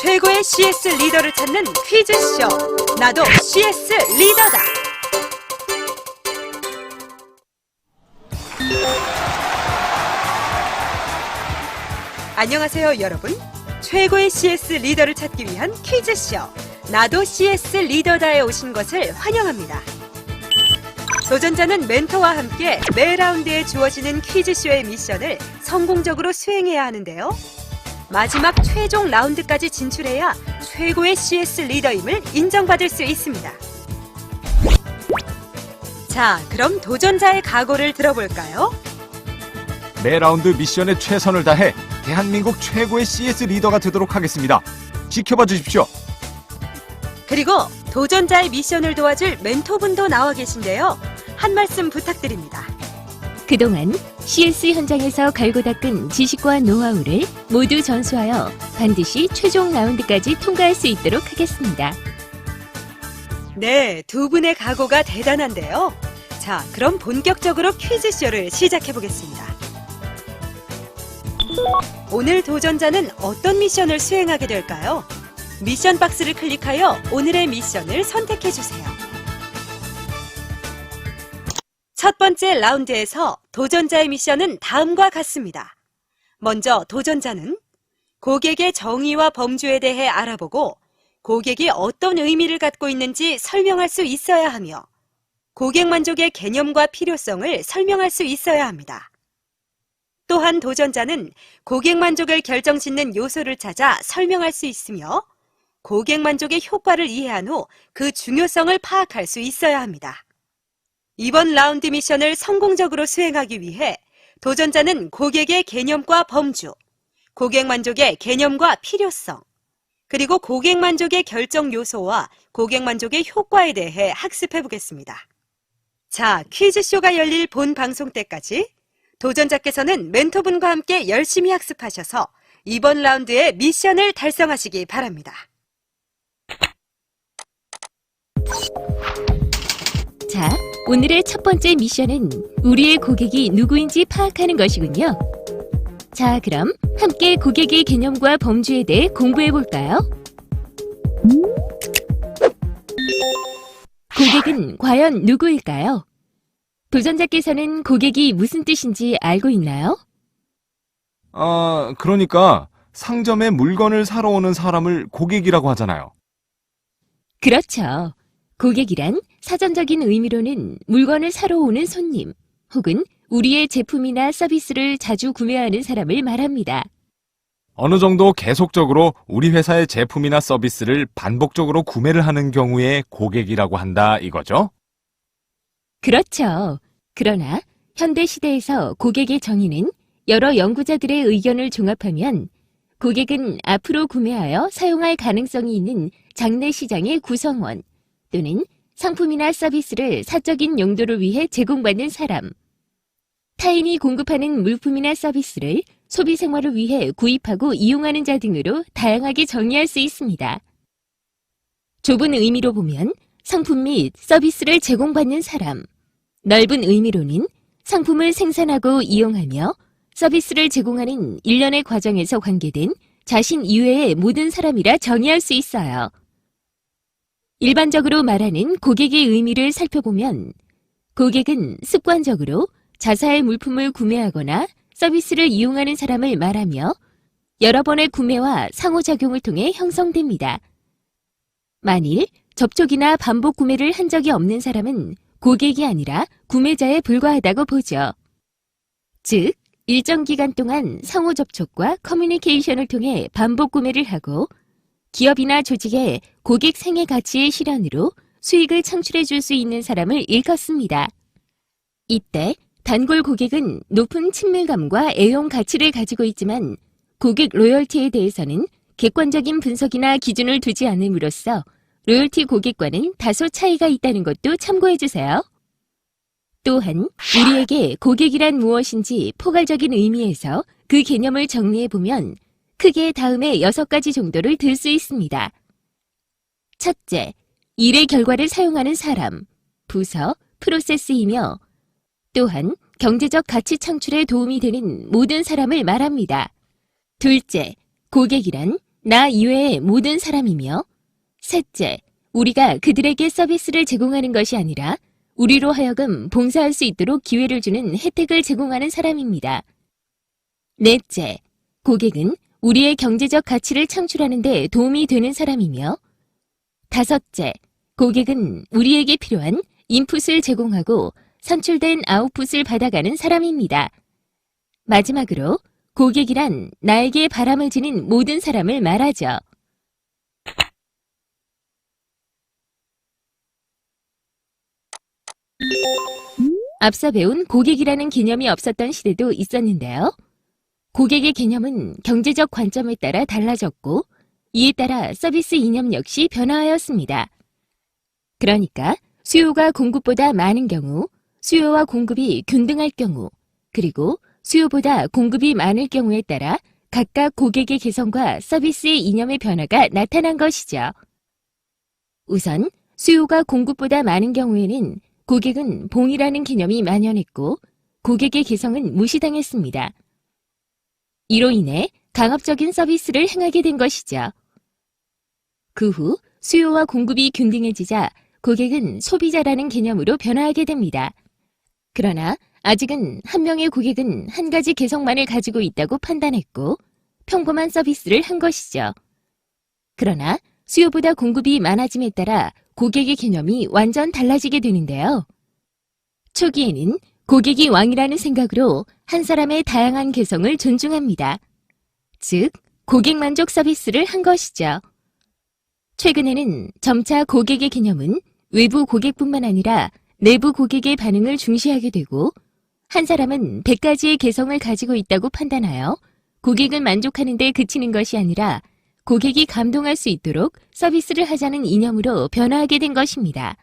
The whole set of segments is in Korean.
최고의 CS 리더를 찾는 퀴즈쇼. 나도 CS 리더다. 안녕하세요, 여러분. 최고의 CS 리더를 찾기 위한 퀴즈쇼. 나도 CS 리더다에 오신 것을 환영합니다. 도전자는 멘토와 함께 매 라운드에 주어지는 퀴즈쇼의 미션을 성공적으로 수행해야 하는데요. 마지막 최종 라운드까지 진출해야 최고의 CS 리더임을 인정받을 수 있습니다. 자, 그럼 도전자의 각오를 들어볼까요? 매 라운드 미션에 최선을 다해 대한민국 최고의 CS 리더가 되도록 하겠습니다. 지켜봐 주십시오. 그리고 도전자의 미션을 도와줄 멘토분도 나와 계신데요. 한 말씀 부탁드립니다. 그동안 CS 현장에서 갈고 닦은 지식과 노하우를 모두 전수하여 반드시 최종 라운드까지 통과할 수 있도록 하겠습니다. 네, 두 분의 각오가 대단한데요. 자, 그럼 본격적으로 퀴즈쇼를 시작해 보겠습니다. 오늘 도전자는 어떤 미션을 수행하게 될까요? 미션 박스를 클릭하여 오늘의 미션을 선택해 주세요. 첫 번째 라운드에서 도전자의 미션은 다음과 같습니다. 먼저 도전자는 고객의 정의와 범주에 대해 알아보고 고객이 어떤 의미를 갖고 있는지 설명할 수 있어야 하며 고객 만족의 개념과 필요성을 설명할 수 있어야 합니다. 또한 도전자는 고객 만족을 결정짓는 요소를 찾아 설명할 수 있으며 고객 만족의 효과를 이해한 후 그 중요성을 파악할 수 있어야 합니다. 이번 라운드 미션을 성공적으로 수행하기 위해 도전자는 고객의 개념과 범주, 고객 만족의 개념과 필요성, 그리고 고객 만족의 결정 요소와 고객 만족의 효과에 대해 학습해 보겠습니다. 자, 퀴즈쇼가 열릴 본 방송 때까지 도전자께서는 멘토분과 함께 열심히 학습하셔서 이번 라운드의 미션을 달성하시기 바랍니다. 자, 오늘의 첫 번째 미션은 우리의 고객이 누구인지 파악하는 것이군요. 자, 그럼 함께 고객의 개념과 범주에 대해 공부해 볼까요? 고객은 과연 누구일까요? 도전자께서는 고객이 무슨 뜻인지 알고 있나요? 아, 그러니까 상점에 물건을 사러 오는 사람을 고객이라고 하잖아요. 그렇죠. 고객이란 사전적인 의미로는 물건을 사러 오는 손님 혹은 우리의 제품이나 서비스를 자주 구매하는 사람을 말합니다. 어느 정도 계속적으로 우리 회사의 제품이나 서비스를 반복적으로 구매를 하는 경우에 고객이라고 한다 이거죠? 그렇죠. 그러나 현대 시대에서 고객의 정의는 여러 연구자들의 의견을 종합하면 고객은 앞으로 구매하여 사용할 가능성이 있는 장내 시장의 구성원 또는 상품이나 서비스를 사적인 용도를 위해 제공받는 사람, 타인이 공급하는 물품이나 서비스를 소비 생활을 위해 구입하고 이용하는 자 등으로 다양하게 정의할 수 있습니다. 좁은 의미로 보면 상품 및 서비스를 제공받는 사람, 넓은 의미로는 상품을 생산하고 이용하며 서비스를 제공하는 일련의 과정에서 관계된 자신 이외의 모든 사람이라 정의할 수 있어요. 일반적으로 말하는 고객의 의미를 살펴보면 고객은 습관적으로 자사의 물품을 구매하거나 서비스를 이용하는 사람을 말하며 여러 번의 구매와 상호작용을 통해 형성됩니다. 만일 접촉이나 반복 구매를 한 적이 없는 사람은 고객이 아니라 구매자에 불과하다고 보죠. 즉, 일정 기간 동안 상호 접촉과 커뮤니케이션을 통해 반복 구매를 하고 기업이나 조직의 고객 생애 가치의 실현으로 수익을 창출해 줄 수 있는 사람을 일컫습니다. 이때 단골 고객은 높은 친밀감과 애용 가치를 가지고 있지만 고객 로열티에 대해서는 객관적인 분석이나 기준을 두지 않음으로써 로열티 고객과는 다소 차이가 있다는 것도 참고해 주세요. 또한 우리에게 고객이란 무엇인지 포괄적인 의미에서 그 개념을 정리해 보면 크게 다음의 여섯 가지 정도를 들 수 있습니다. 첫째, 일의 결과를 사용하는 사람, 부서, 프로세스이며 또한 경제적 가치 창출에 도움이 되는 모든 사람을 말합니다. 둘째, 고객이란 나 이외의 모든 사람이며 셋째, 우리가 그들에게 서비스를 제공하는 것이 아니라 우리로 하여금 봉사할 수 있도록 기회를 주는 혜택을 제공하는 사람입니다. 넷째, 고객은 우리의 경제적 가치를 창출하는 데 도움이 되는 사람이며 다섯째, 고객은 우리에게 필요한 인풋을 제공하고 선출된 아웃풋을 받아가는 사람입니다. 마지막으로 고객이란 나에게 바람을 지닌 모든 사람을 말하죠. 앞서 배운 고객이라는 개념이 없었던 시대도 있었는데요. 고객의 개념은 경제적 관점에 따라 달라졌고, 이에 따라 서비스 이념 역시 변화하였습니다. 그러니까 수요가 공급보다 많은 경우, 수요와 공급이 균등할 경우, 그리고 수요보다 공급이 많을 경우에 따라 각각 고객의 개성과 서비스의 이념의 변화가 나타난 것이죠. 우선 수요가 공급보다 많은 경우에는 고객은 봉이라는 개념이 만연했고 고객의 개성은 무시당했습니다. 이로 인해 강압적인 서비스를 행하게 된 것이죠. 그 후 수요와 공급이 균등해지자 고객은 소비자라는 개념으로 변화하게 됩니다. 그러나 아직은 한 명의 고객은 한 가지 개성만을 가지고 있다고 판단했고 평범한 서비스를 한 것이죠. 그러나 수요보다 공급이 많아짐에 따라 고객의 개념이 완전 달라지게 되는데요. 초기에는 고객이 왕이라는 생각으로 한 사람의 다양한 개성을 존중합니다. 즉, 고객 만족 서비스를 한 것이죠. 최근에는 점차 고객의 개념은 외부 고객뿐만 아니라 내부 고객의 반응을 중시하게 되고 한 사람은 100가지의 개성을 가지고 있다고 판단하여 고객을 만족하는 데 그치는 것이 아니라 고객이 감동할 수 있도록 서비스를 하자는 이념으로 변화하게 된 것입니다.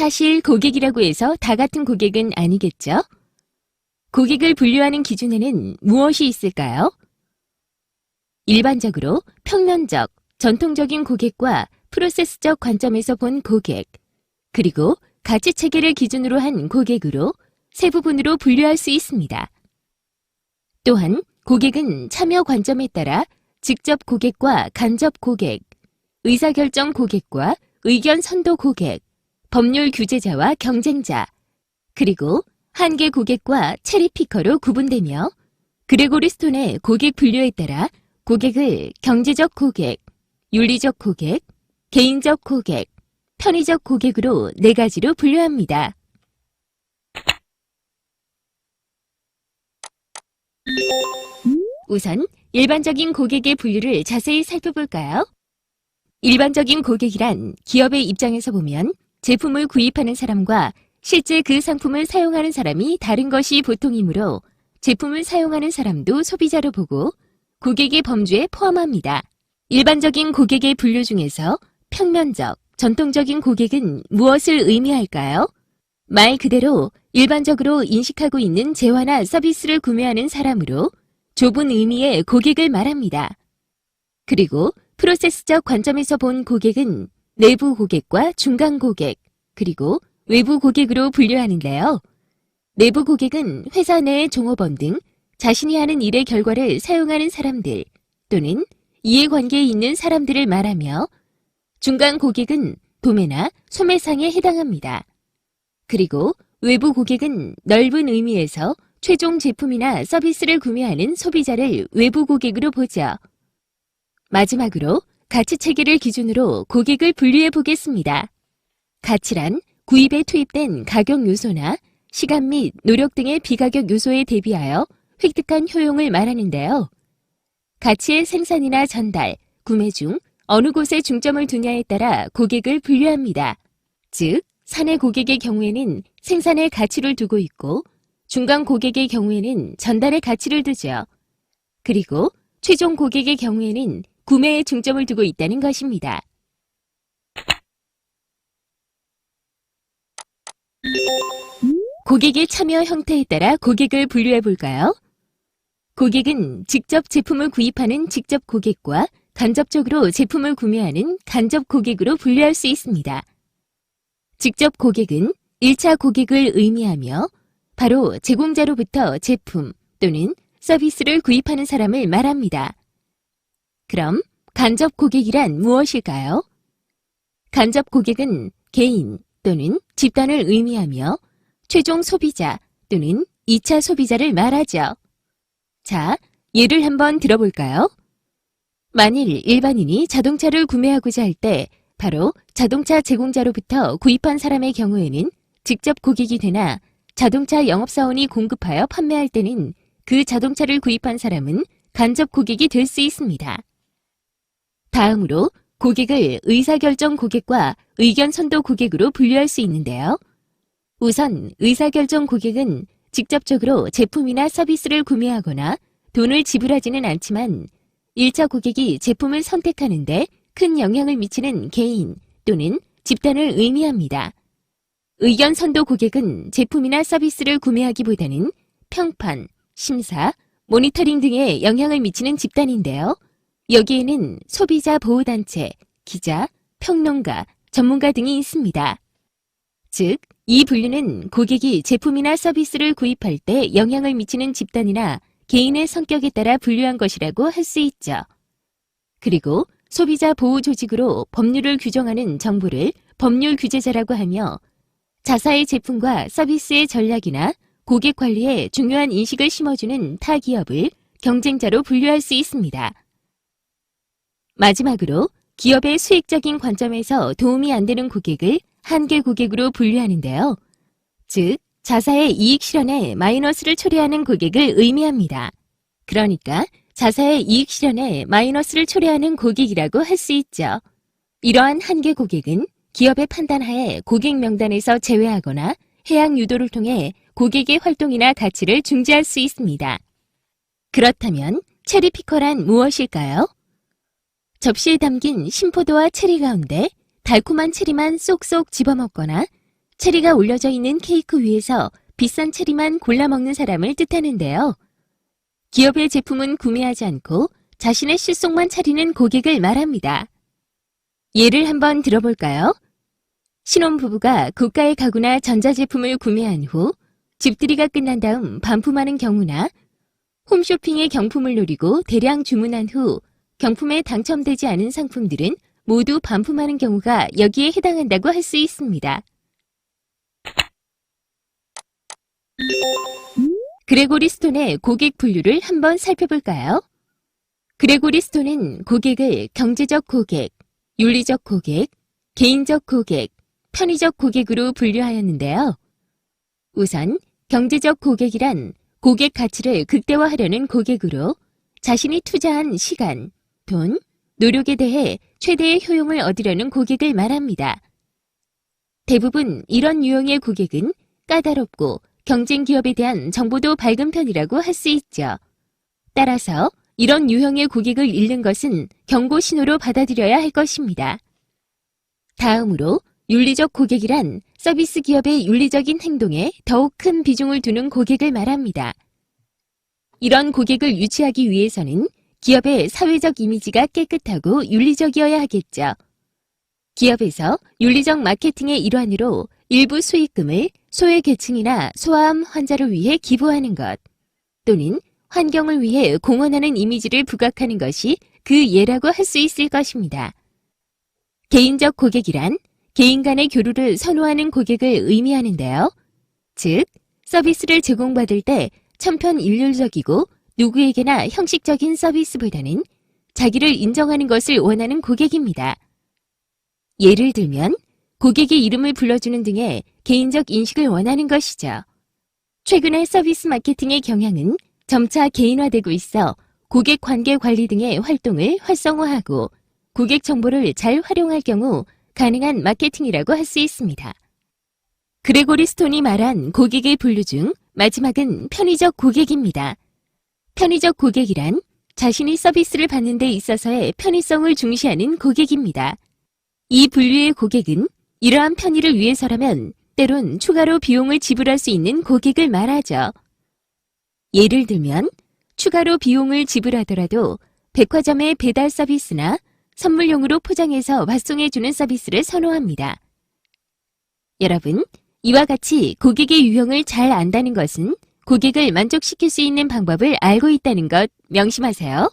사실 고객이라고 해서 다 같은 고객은 아니겠죠? 고객을 분류하는 기준에는 무엇이 있을까요? 일반적으로 평면적, 전통적인 고객과 프로세스적 관점에서 본 고객, 그리고 가치 체계를 기준으로 한 고객으로 세 부분으로 분류할 수 있습니다. 또한 고객은 참여 관점에 따라 직접 고객과 간접 고객, 의사결정 고객과 의견 선도 고객, 법률 규제자와 경쟁자, 그리고 한계 고객과 체리피커로 구분되며 그레고리 스톤의 고객 분류에 따라 고객을 경제적 고객, 윤리적 고객, 개인적 고객, 편의적 고객으로 네 가지로 분류합니다. 우선 일반적인 고객의 분류를 자세히 살펴볼까요? 일반적인 고객이란 기업의 입장에서 보면 제품을 구입하는 사람과 실제 그 상품을 사용하는 사람이 다른 것이 보통이므로 제품을 사용하는 사람도 소비자로 보고 고객의 범주에 포함합니다. 일반적인 고객의 분류 중에서 평면적, 전통적인 고객은 무엇을 의미할까요? 말 그대로 일반적으로 인식하고 있는 재화나 서비스를 구매하는 사람으로 좁은 의미의 고객을 말합니다. 그리고 프로세스적 관점에서 본 고객은 내부 고객과 중간 고객, 그리고 외부 고객으로 분류하는데요. 내부 고객은 회사 내의 종업원 등 자신이 하는 일의 결과를 사용하는 사람들 또는 이해관계에 있는 사람들을 말하며 중간 고객은 도매나 소매상에 해당합니다. 그리고 외부 고객은 넓은 의미에서 최종 제품이나 서비스를 구매하는 소비자를 외부 고객으로 보죠. 마지막으로 가치 체계를 기준으로 고객을 분류해 보겠습니다. 가치란 구입에 투입된 가격 요소나 시간 및 노력 등의 비가격 요소에 대비하여 획득한 효용을 말하는데요. 가치의 생산이나 전달, 구매 중 어느 곳에 중점을 두냐에 따라 고객을 분류합니다. 즉, 사내 고객의 경우에는 생산에 가치를 두고 있고, 중간 고객의 경우에는 전달에 가치를 두죠. 그리고 최종 고객의 경우에는 구매에 중점을 두고 있다는 것입니다. 고객의 참여 형태에 따라 고객을 분류해 볼까요? 고객은 직접 제품을 구입하는 직접 고객과 간접적으로 제품을 구매하는 간접 고객으로 분류할 수 있습니다. 직접 고객은 1차 고객을 의미하며 바로 제공자로부터 제품 또는 서비스를 구입하는 사람을 말합니다. 그럼 간접 고객이란 무엇일까요? 간접 고객은 개인 또는 집단을 의미하며 최종 소비자 또는 2차 소비자를 말하죠. 자, 예를 한번 들어볼까요? 만일 일반인이 자동차를 구매하고자 할 때 바로 자동차 제공자로부터 구입한 사람의 경우에는 직접 고객이 되나 자동차 영업사원이 공급하여 판매할 때는 그 자동차를 구입한 사람은 간접 고객이 될 수 있습니다. 다음으로 고객을 의사결정 고객과 의견 선도 고객으로 분류할 수 있는데요. 우선 의사결정 고객은 직접적으로 제품이나 서비스를 구매하거나 돈을 지불하지는 않지만 1차 고객이 제품을 선택하는데 큰 영향을 미치는 개인 또는 집단을 의미합니다. 의견 선도 고객은 제품이나 서비스를 구매하기보다는 평판, 심사, 모니터링 등에 영향을 미치는 집단인데요. 여기에는 소비자 보호단체, 기자, 평론가, 전문가 등이 있습니다. 즉, 이 분류는 고객이 제품이나 서비스를 구입할 때 영향을 미치는 집단이나 개인의 성격에 따라 분류한 것이라고 할 수 있죠. 그리고 소비자 보호 조직으로 법률을 규정하는 정부를 법률 규제자라고 하며 자사의 제품과 서비스의 전략이나 고객 관리에 중요한 인식을 심어주는 타 기업을 경쟁자로 분류할 수 있습니다. 마지막으로 기업의 수익적인 관점에서 도움이 안 되는 고객을 한계 고객으로 분류하는데요. 즉, 자사의 이익 실현에 마이너스를 초래하는 고객을 의미합니다. 그러니까 자사의 이익 실현에 마이너스를 초래하는 고객이라고 할 수 있죠. 이러한 한계 고객은 기업의 판단하에 고객 명단에서 제외하거나 해양 유도를 통해 고객의 활동이나 가치를 중지할 수 있습니다. 그렇다면 체리피커란 무엇일까요? 접시에 담긴 심포도와 체리 가운데 달콤한 체리만 쏙쏙 집어먹거나 체리가 올려져 있는 케이크 위에서 비싼 체리만 골라 먹는 사람을 뜻하는데요. 기업의 제품은 구매하지 않고 자신의 실속만 차리는 고객을 말합니다. 예를 한번 들어볼까요? 신혼부부가 고가의 가구나 전자제품을 구매한 후 집들이가 끝난 다음 반품하는 경우나 홈쇼핑의 경품을 노리고 대량 주문한 후 경품에 당첨되지 않은 상품들은 모두 반품하는 경우가 여기에 해당한다고 할 수 있습니다. 그레고리 스톤의 고객 분류를 한번 살펴볼까요? 그레고리 스톤은 고객을 경제적 고객, 윤리적 고객, 개인적 고객, 편의적 고객으로 분류하였는데요. 우선 경제적 고객이란 고객 가치를 극대화하려는 고객으로 자신이 투자한 시간, 돈, 노력에 대해 최대의 효용을 얻으려는 고객을 말합니다. 대부분 이런 유형의 고객은 까다롭고 경쟁 기업에 대한 정보도 밝은 편이라고 할 수 있죠. 따라서 이런 유형의 고객을 잃는 것은 경고 신호로 받아들여야 할 것입니다. 다음으로 윤리적 고객이란 서비스 기업의 윤리적인 행동에 더욱 큰 비중을 두는 고객을 말합니다. 이런 고객을 유치하기 위해서는 기업의 사회적 이미지가 깨끗하고 윤리적이어야 하겠죠. 기업에서 윤리적 마케팅의 일환으로 일부 수익금을 소외계층이나 소아암 환자를 위해 기부하는 것, 또는 환경을 위해 공헌하는 이미지를 부각하는 것이 그 예라고 할 수 있을 것입니다. 개인적 고객이란 개인 간의 교류를 선호하는 고객을 의미하는데요. 즉, 서비스를 제공받을 때 천편일률적이고 누구에게나 형식적인 서비스보다는 자기를 인정하는 것을 원하는 고객입니다. 예를 들면 고객의 이름을 불러주는 등의 개인적 인식을 원하는 것이죠. 최근의 서비스 마케팅의 경향은 점차 개인화되고 있어 고객 관계 관리 등의 활동을 활성화하고 고객 정보를 잘 활용할 경우 가능한 마케팅이라고 할 수 있습니다. 그레고리 스톤이 말한 고객의 분류 중 마지막은 편의적 고객입니다. 편의적 고객이란 자신이 서비스를 받는 데 있어서의 편의성을 중시하는 고객입니다. 이 분류의 고객은 이러한 편의를 위해서라면 때론 추가로 비용을 지불할 수 있는 고객을 말하죠. 예를 들면 추가로 비용을 지불하더라도 백화점의 배달 서비스나 선물용으로 포장해서 발송해주는 서비스를 선호합니다. 여러분, 이와 같이 고객의 유형을 잘 안다는 것은 고객을 만족시킬 수 있는 방법을 알고 있다는 것 명심하세요.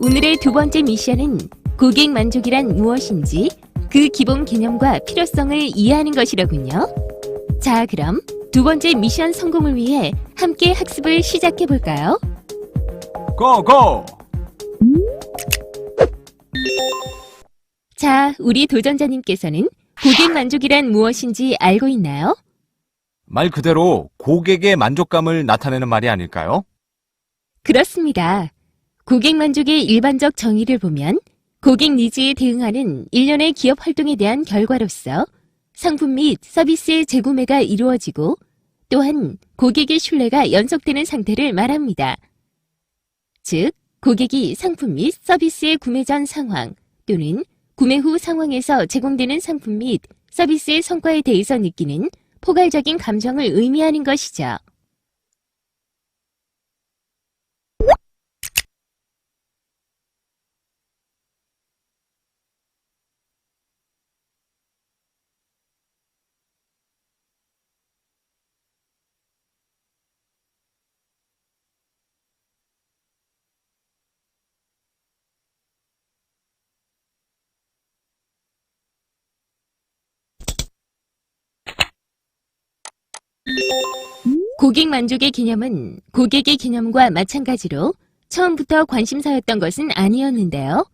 오늘의 두 번째 미션은 고객 만족이란 무엇인지 그 기본 개념과 필요성을 이해하는 것이로군요. 자, 그럼 두 번째 미션 성공을 위해 함께 학습을 시작해 볼까요? 고고! 자, 우리 도전자님께서는 고객 만족이란 무엇인지 알고 있나요? 말 그대로 고객의 만족감을 나타내는 말이 아닐까요? 그렇습니다. 고객 만족의 일반적 정의를 보면 고객 니즈에 대응하는 일련의 기업 활동에 대한 결과로서 상품 및 서비스의 재구매가 이루어지고 또한 고객의 신뢰가 연속되는 상태를 말합니다. 즉, 고객이 상품 및 서비스의 구매 전 상황 또는 구매 후 상황에서 제공되는 상품 및 서비스의 성과에 대해서 느끼는 포괄적인 감정을 의미하는 것이죠. 고객 만족의 개념은 고객의 개념과 마찬가지로 처음부터 관심사였던 것은 아니었는데요.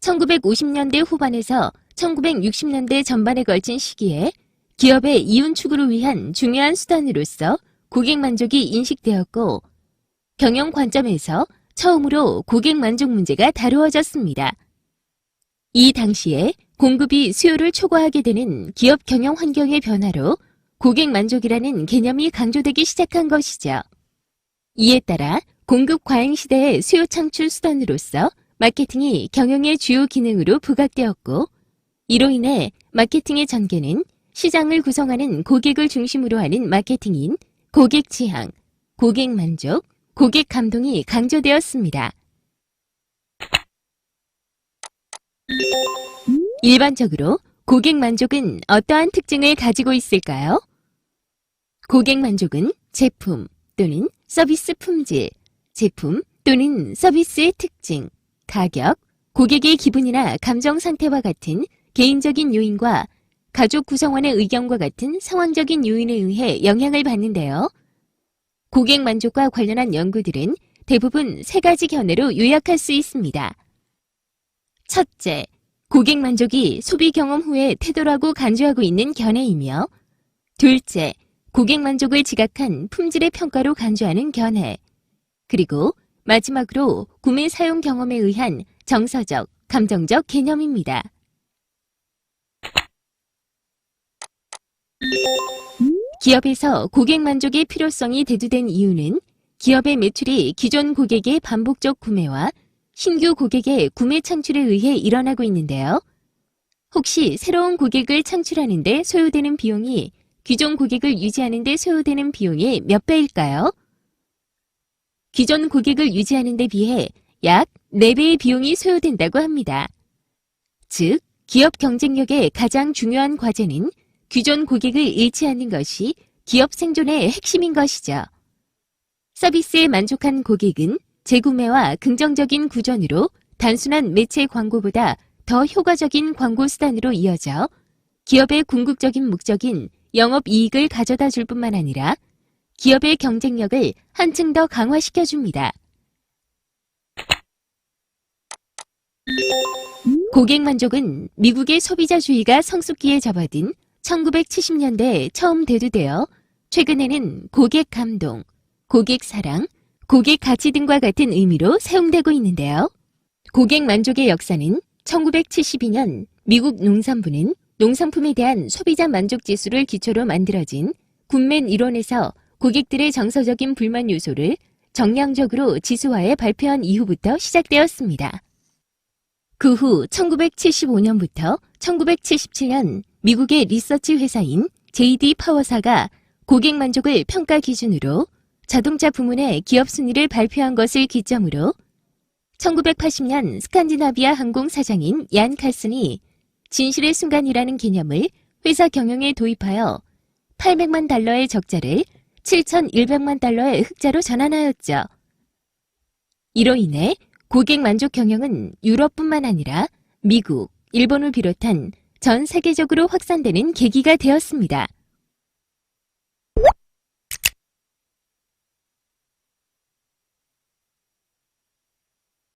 1950년대 후반에서 1960년대 전반에 걸친 시기에 기업의 이윤 추구를 위한 중요한 수단으로서 고객 만족이 인식되었고 경영 관점에서 처음으로 고객 만족 문제가 다루어졌습니다. 이 당시에 공급이 수요를 초과하게 되는 기업 경영 환경의 변화로 고객 만족이라는 개념이 강조되기 시작한 것이죠. 이에 따라 공급 과잉 시대의 수요 창출 수단으로서 마케팅이 경영의 주요 기능으로 부각되었고, 이로 인해 마케팅의 전개는 시장을 구성하는 고객을 중심으로 하는 마케팅인 고객 지향, 고객 만족, 고객 감동이 강조되었습니다. 일반적으로 고객 만족은 어떠한 특징을 가지고 있을까요? 고객 만족은 제품 또는 서비스 품질, 제품 또는 서비스의 특징, 가격, 고객의 기분이나 감정 상태와 같은 개인적인 요인과 가족 구성원의 의견과 같은 상황적인 요인에 의해 영향을 받는데요. 고객 만족과 관련한 연구들은 대부분 세 가지 견해로 요약할 수 있습니다. 첫째, 고객 만족이 소비 경험 후의 태도라고 간주하고 있는 견해이며, 둘째, 고객 만족을 지각한 품질의 평가로 간주하는 견해. 그리고 마지막으로 구매 사용 경험에 의한 정서적, 감정적 개념입니다. 기업에서 고객 만족의 필요성이 대두된 이유는 기업의 매출이 기존 고객의 반복적 구매와 신규 고객의 구매 창출에 의해 일어나고 있는데요. 혹시 새로운 고객을 창출하는 데 소요되는 비용이 기존 고객을 유지하는 데 소요되는 비용의 몇 배일까요? 기존 고객을 유지하는 데 비해 약 4배의 비용이 소요된다고 합니다. 즉, 기업 경쟁력의 가장 중요한 과제는 기존 고객을 잃지 않는 것이 기업 생존의 핵심인 것이죠. 서비스에 만족한 고객은 재구매와 긍정적인 구전으로 단순한 매체 광고보다 더 효과적인 광고 수단으로 이어져 기업의 궁극적인 목적인 영업 이익을 가져다 줄 뿐만 아니라 기업의 경쟁력을 한층 더 강화시켜 줍니다. 고객 만족은 미국의 소비자주의가 성숙기에 접어든 1970년대에 처음 대두되어 최근에는 고객 감동, 고객 사랑, 고객 가치 등과 같은 의미로 사용되고 있는데요. 고객 만족의 역사는 1972년 미국 농산부는 농산품에 대한 소비자 만족 지수를 기초로 만들어진 굿맨 이론에서 고객들의 정서적인 불만 요소를 정량적으로 지수화해 발표한 이후부터 시작되었습니다. 그 후 1975년부터 1977년 미국의 리서치 회사인 JD 파워사가 고객 만족을 평가 기준으로 자동차 부문의 기업 순위를 발표한 것을 기점으로 1980년 스칸디나비아 항공 사장인 얀 칼슨이 진실의 순간이라는 개념을 회사 경영에 도입하여 800만 달러의 적자를 7,100만 달러의 흑자로 전환하였죠. 이로 인해 고객 만족 경영은 유럽뿐만 아니라 미국, 일본을 비롯한 전 세계적으로 확산되는 계기가 되었습니다.